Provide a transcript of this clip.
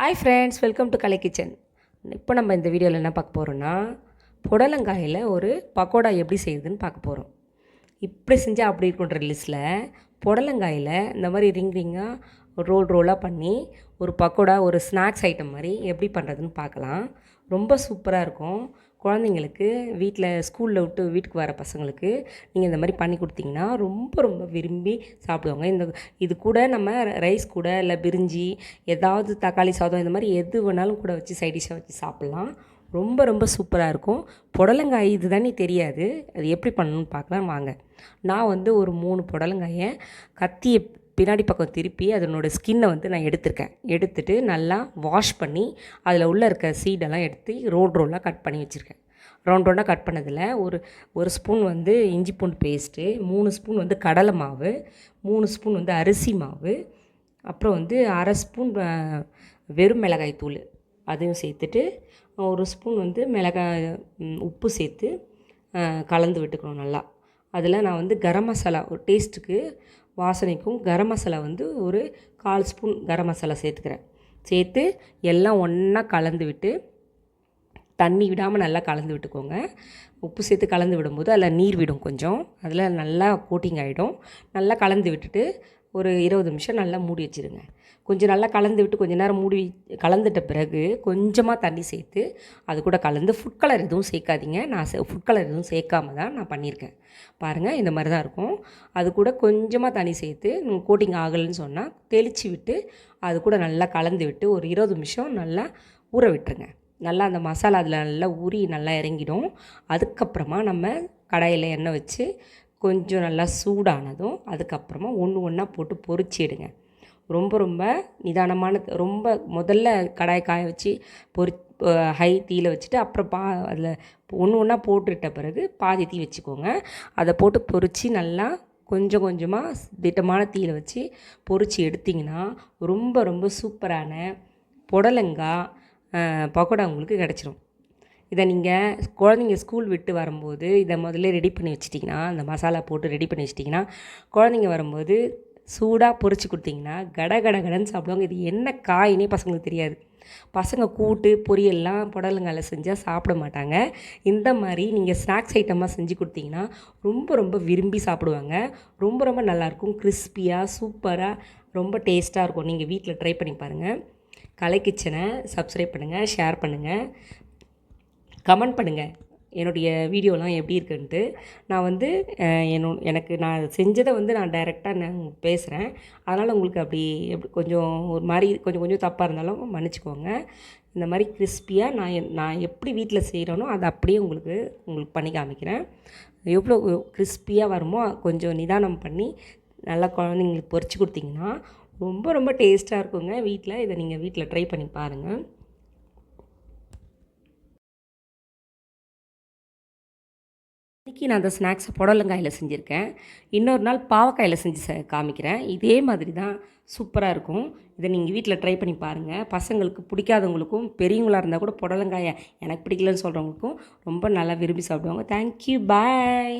Hi friends welcome to Kalai kitchen இப்போ நம்ம இந்த வீடியோவில் என்ன பார்க்க போகிறோன்னா புடலங்காயில் ஒரு பக்கோடா எப்படி செய்யுதுன்னு பார்க்க போகிறோம் இப்படி செஞ்சால் அப்படி இருக்குன்ற லிஸ்ட்டில் புடலங்காயில் இந்த மாதிரி ரிங் ரிங்காக ரோல் ரோலாக பண்ணி ஒரு பக்கோடா ஒரு ஸ்நாக்ஸ் ஐட்டம் மாதிரி எப்படி பண்ணுறதுன்னு பார்க்கலாம். ரொம்ப சூப்பராக இருக்கும். குழந்தைங்களுக்கு வீட்டில் ஸ்கூலில் விட்டு வீட்டுக்கு வர பசங்களுக்கு நீங்கள் இந்த மாதிரி பண்ணி கொடுத்தீங்கன்னா ரொம்ப ரொம்ப விரும்பி சாப்பிடுவாங்க. இந்த இது கூட நம்ம ரைஸ் கூட இல்லை பிரிஞ்சி ஏதாவது தக்காளி சாதம் இந்த மாதிரி எது வேணாலும் கூட வச்சு சைட் டிஷ்ஷாக வச்சு சாப்பிட்லாம். ரொம்ப ரொம்ப சூப்பராக இருக்கும். புடலங்காய் இது தானே தெரியாது. அது எப்படி பண்ணணும்னு பார்க்கலாம். வாங்க. நான் வந்து ஒரு மூணு புடலங்காயை கத்தியை பின்னாடி பக்கம் திருப்பி அதனோட ஸ்கின்னை வந்து நான் எடுத்திருக்கேன். எடுத்துட்டு நல்லா வாஷ் பண்ணி அதில் உள்ளே இருக்க சீடெல்லாம் எடுத்து ரோட் ரோலாக கட் பண்ணி வச்சுருக்கேன். ரவுண்ட் ரவுண்டாக கட் பண்ணதில் ஒரு ஒரு ஸ்பூன் வந்து இஞ்சி பூண்டு பேஸ்ட்டு மூணு ஸ்பூன் வந்து கடலை மாவு மூணு ஸ்பூன் வந்து அரிசி மாவு அப்புறம் வந்து அரை ஸ்பூன் வெறும் மிளகாய் தூள் அதையும் சேர்த்துட்டு ஒரு ஸ்பூன் வந்து மிளகாய் உப்பு சேர்த்து கலந்து விட்டுக்கணும் நல்லா. அதில் நான் வந்து கரம் மசாலா ஒரு டேஸ்ட்டுக்கு வாசனைக்கும் கரம் மசாலா வந்து ஒரு கால் ஸ்பூன் கரம் மசாலா சேர்த்துக்கிறேன். சேர்த்து எல்லாம் ஒன்றா கலந்து விட்டு தண்ணி விடாமல் நல்லா கலந்து விட்டுக்கோங்க. உப்பு சேர்த்து கலந்து விடும்போது அதில் நீர் விடும் கொஞ்சம். அதில் நல்லா கோட்டிங் ஆகிடும் நல்லா கலந்து விட்டுட்டு ஒரு இருபது நிமிஷம் நல்லா மூடி வச்சுருங்க. கொஞ்சம் நல்லா கலந்து விட்டு கொஞ்சம் நேரம் மூடி கலந்துட்ட பிறகு கொஞ்சமாக தண்ணி சேர்த்து அது கூட கலந்து ஃபுட் கலர் எதுவும் சேர்க்காதீங்க. நான் ஃபுட் கலர் எதுவும் சேர்க்காம தான் நான் பண்ணியிருக்கேன். பாருங்கள் இந்த மாதிரி தான் இருக்கும். அது கூட கொஞ்சமாக தண்ணி சேர்த்து கோட்டிங் ஆகலைன்னு சொன்னால் தெளித்து விட்டு அது கூட நல்லா கலந்து விட்டு ஒரு இருபது நிமிஷம் நல்லா ஊற விட்டுருங்க. நல்லா அந்த மசாலா அதில் நல்லா ஊறி நல்லா இறங்கிடும். அதுக்கப்புறமா நம்ம கடாயில் எண்ணெய் வச்சு கொஞ்சம் நல்லா சூடானதும் அதுக்கப்புறமா ஒன்று ஒன்றா போட்டு பொறிச்சிடுங்க ரொம்ப ரொம்ப நிதானமான ரொம்ப முதல்ல கடாய் காய வச்சு பொறி ஹை தீயில் வச்சுட்டு அப்புறம் பா அதில் ஒன்று ஒன்றா போட்டுட்ட பிறகு பாதி தீ வச்சுக்கோங்க. அதை போட்டு பொரித்து நல்லா கொஞ்சம் கொஞ்சமாக திட்டமான தீயில் வச்சு பொரித்து எடுத்திங்கன்னா ரொம்ப ரொம்ப சூப்பரான புடலங்காய் பக்கோடா உங்களுக்கு கிடச்சிரும். இதை நீங்கள் குழந்தைங்க ஸ்கூல் விட்டு வரும்போது இதை முதல்ல ரெடி பண்ணி வச்சிட்டிங்கன்னா அந்த மசாலா போட்டு ரெடி பண்ணி வச்சிட்டிங்கன்னா குழந்தைங்க வரும்போது சூடாக பொறிச்சு கொடுத்தீங்கன்னா கட கட கடன்னு சாப்பிடுவாங்க. இது என்ன காயினே பசங்களுக்கு தெரியாது. பசங்க கூட்டு பொரியல்லாம் புடலங்கால செஞ்சால் சாப்பிட மாட்டாங்க. இந்த மாதிரி நீங்கள் ஸ்நாக்ஸ் ஐட்டமாக செஞ்சு கொடுத்தீங்கன்னா ரொம்ப ரொம்ப விரும்பி சாப்பிடுவாங்க. ரொம்ப ரொம்ப நல்லாயிருக்கும். கிறிஸ்பியாக சூப்பராக ரொம்ப டேஸ்ட்டாக இருக்கும். நீங்கள் வீட்டில் ட்ரை பண்ணி பாருங்கள் கலை கிச்சனை சப்ஸ்கிரைப் பண்ணுங்கள் ஷேர் பண்ணுங்கள் கமெண்ட் பண்ணுங்கள் என்னுடைய வீடியோலாம் எப்படி இருக்குன்ட்டு. நான் வந்து என்னோ எனக்கு நான் செஞ்சதை வந்து நான் டைரெக்டாக நான் பேசுகிறேன் அதனால் உங்களுக்கு அப்படி எப்படி கொஞ்சம் ஒரு மாதிரி கொஞ்சம் கொஞ்சம் தப்பாக இருந்தாலும் மன்னிச்சுக்கோங்க. இந்த மாதிரி கிறிஸ்பியாக நான் என்- நான் எப்படி வீட்டில் செய்கிறேனோ அதை அப்படியே உங்களுக்கு உங்களுக்கு பண்ணி காமிக்கிறேன். எவ்வளோ கிறிஸ்பியாக வருமோ கொஞ்சம் நிதானம் பண்ணி நல்லா குழந்தைங்களுக்கு பொறிச்சு கொடுத்தீங்கன்னா ரொம்ப ரொம்ப டேஸ்ட்டாக இருக்குங்க வீட்டில் இதை நீங்கள் வீட்டில் ட்ரை பண்ணி பாருங்கள் இன்றைக்கி நான் அந்த ஸ்நாக்ஸை புடலங்காயில் செஞ்சுருக்கேன். இன்னொரு நாள் பாவக்காயில் செஞ்சு ச காமிக்கிறேன். இதே மாதிரி தான் சூப்பராக இருக்கும். இதை நீங்கள் வீட்டில் ட்ரை பண்ணி பாருங்கள் பசங்களுக்கு பிடிக்காதவங்களுக்கும் பெரியவங்களாக இருந்தால் கூட புடலங்காயை எனக்கு பிடிக்கலன்னு சொல்கிறவங்களுக்கும் ரொம்ப நல்லா விரும்பி சாப்பிடுவாங்க. Thank you bye